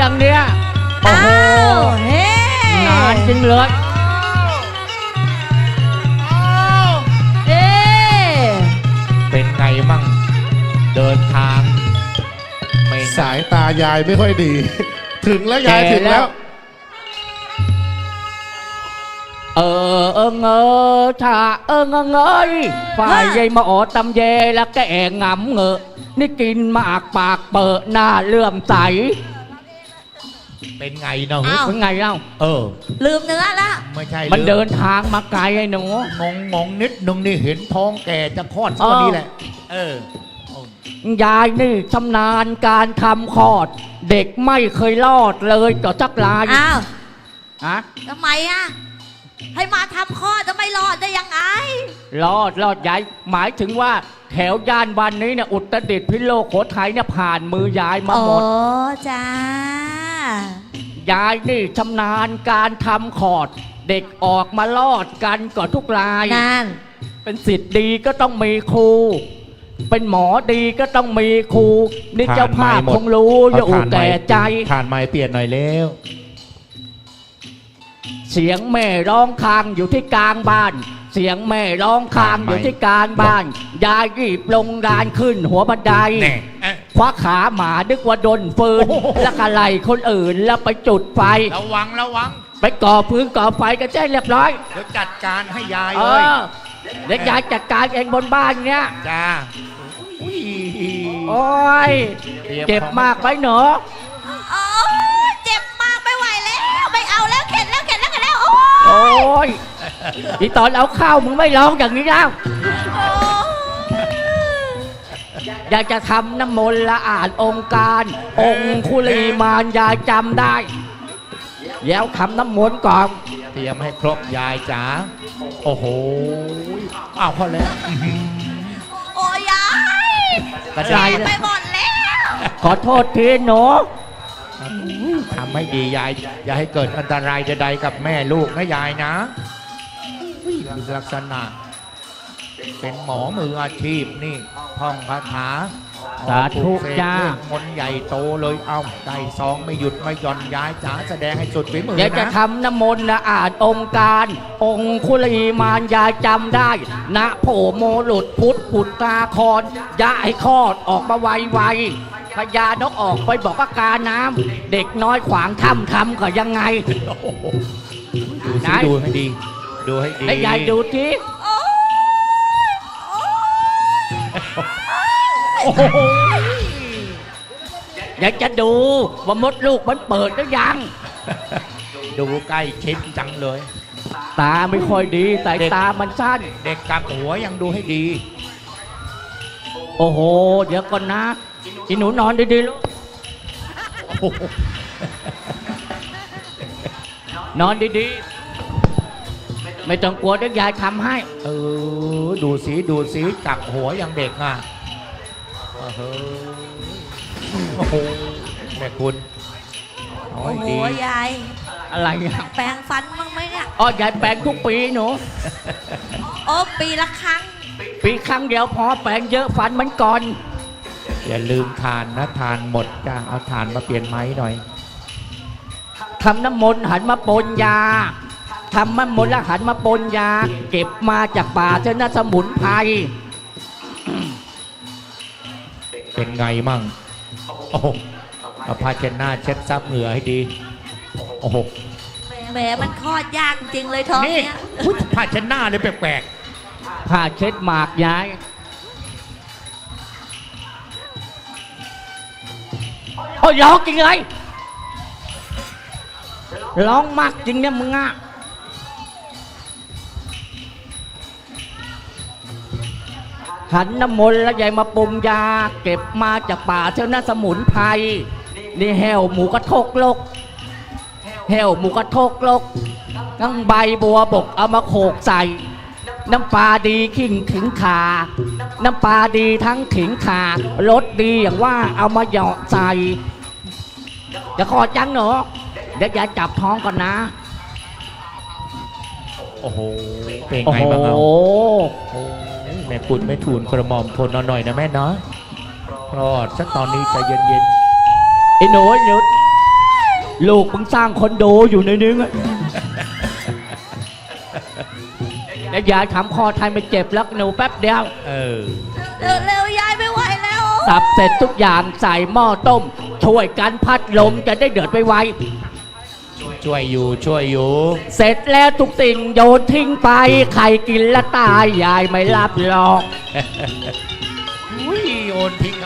ยังเนี้ยโอ้อ้าโหวเฮ้นานจริงเลยเฮ้เป็นไงมั่ง เดินทาง ไม่สายตายายไม่ค่อยดี ถึงแล้วยายแก่ถึงแล้แล้ววเออเออเงอถ้าเออเงอเงยฝ่ายใหญ่มาออตำเยแล้วแกงำเงอะนี่กินมากปากเปิดหน้าเลื่อมใส เป็นไงเนาะอ้าว เป็นไงเล่า เออ ลืมเนื้อละไม่ใช่มันหรือเดินทางมาไกลไอ้หนู งงงงนิดนึงนี่เห็นท้องแก่จะคลอดสักวันนี้แหละ เออโอ้ยายนี่ชำนาญการทำคลอด เด็กไม่เคยรอดเลยต่อจักรายอ้าวฮะทำไมอะให้มาทำข้อจะไม่รอดได้ยังไง รอดรอดยายหมายถึงว่าแถวย่านวันนี้เนี่ยอุตรดิตถ์พิโลกโขทัยเนี่ยผ่านมือยายมาอ๋อหมด จ้า ยายนี่ชำนาญการทำคลอด เด็กออกมารอดกันก่อนทุกราย นั่นเป็นสิทธิ์ดีก็ต้องมีครู เป็นหมอดีก็ต้องมีครูนี่เจ้าภาพคงรู้อย่าอุแก่ใจ ทานไม้เปลี่ยนหน่อยเร็วเสียงแม่ร้องคางอยู่ที่กลางบ้าน เสียงแม่ร้องคางอยู่ที่กลางบ้าน ยายรีบลงดานขึ้นหัวบันได แน่เอ๊ะ คว้าขาหมาดึกว่าโดนฟืนโอ้โหแล้วก็ไล่คนอื่นแล้วไปจุดไฟ ระวังระวังไปก่อพื้นก่อไฟกันแจ้งเรียบร้อย เดี๋ยวจัดการให้ยายเอเลยอเด็กยายจัดการเองบนบ้านเนี้ยจ้าอุ้ยโอ้ยตรียเจ็บมากไปหนอโอ้เจ็บมากไม่ไหวแล้ว ไม่เอาแล้วเข็ดแล้วเข็ดแล้วเข็ดแล้วโอ้โอ้ยอีตอนเอาข้าวมึงไม่ร้องอย่างนี้แล้วอ ยากจะทำน้ำมนต์ละอ่านองค์การ องค์คุลีมานยายจำได้แล้วทำน้ำมนต์ก่อนเตรียมให้ครบยายจ๋าโอ้โหอ้าวพอแล้วโอ้ยายกระเจ็จายบไปหมดแล้ว ขอโทษทีหนูทำให้ดียาย อย่าให้เกิดอันตรายใดๆกับแม่ลูกนะยายนะอุ้ยลักษณะ เป็นหมอมืออาชีพนี่ท่องคาถาสาธุปลุกเสกจ้าเรื่องมนต์ใหญ่โตเลยเอาได้ซองไม่หยุดไม่หย่อนยายจ๋าแสดงให้สุดฝีมืออยากจะนะทำน้ำมนต์ละอ่านองค์การ องค์คุลีมานยายจำได้ นะโผโมหลุดพุทธผุดตาคอนยาให้คลอดออกมาไวๆพญานกออกไปบอกว่าการน้ำเด็กน้อยขวางถ้ำทำก็ยังไง ดูไหนสิดูให้ดี ดูให้ดี ไอ้ยายดูที โอ้ยอยากจะดูว่ามดลูกมันเปิดหรือยัง ดูใกล้ชิดจังเลย ตาไม่ค่อยดีสายตามันสั้น เด็กกลับหัวยังดูให้ดี โอ้โห เดี๋ยวก่อนนะอีหนูนอนดีๆลูกโอ้โหนอนดีๆ ไม่ต้องกลัวเดี๋ยวยายทำให้ เออ ดูสิดูสิกลับหัวยังเด็กอะ เออเฮ้ยโอ้โหแม่คุณเอาโอ้ให้โหดียาย อะไรอะแปรงฟันบ้างไหมเนี่ย อ๋อยายแปลงทุกปีหนู โอ้ปีละครั้ง ปีครั้งเดียวพอแปลงเยอะฟันมันก่อน อย่าลืมทานนะทานหมดจ้าเอาทานมาเปลี่ยนไม้หน่อยทำน้ำมนต์หันมาปนยาทำน้ำมนต์แล้วหันมาปนยา เก็บมาจากป่าเจ้านาสมุนไพร เป็นไงมั่งโอ้โหเอาผ้าเช็ดหน้าเช็ดซับเหงื่อให้ดีโอ้โหแหมมันคลอดยากจริงเลยท้องนี่เนี้ยอุ๊ยผ้าเช็ดหน้าเลยแปลกผ้าเช็ดหมากยาย โอ้ยร้องจริงเลยร้องมากจริงเนี่ยมึงอะ หันน้ำมนต์แล้วยายมาปรุงยา เก็บมาจากป่าเท่านั้นสมุนไพรนี่แหวหมูกระทกลกแหวหมูกระทกลกทั้งใบบัวบกเอามาโขกใส่ น้ำปลาดีขิงขิงขา น้ำปลาดีทั้งขิงขารสดีอย่างว่าเอามาหยาะใส่จะขอจังเหรอเดี๋ยวยายจับท้องก่อนนะ โอ้โหเป็นโอ้ไงโหบ้างเอาโอ้ยแม่คุณไม่ทูลกระหม่อมทนเอาหน่อยนะแม่เนาะรอดสักตอนนี้ใจเย็นไอ้หนูหยุดลูกมึงสร้างคอนโดอยู่ในนึงอะแล้วยายทำคอไทยไม่เจ็บแล้วหนูแป๊บเดียวเออ เร็วๆยายไม่ไหวแล้วสับเสร็จทุกอย่างใส่หม้อต้ม ช่วยกันพัดลมจะได้เดือดไว ช่วยอยู่ช่วยอยู่ๆเสร็จแล้วทุกสิ่งโยนทิ้งไป ใครกินและตายยายไม่รับหรอก อุ้ยโยนทิ้งทำไม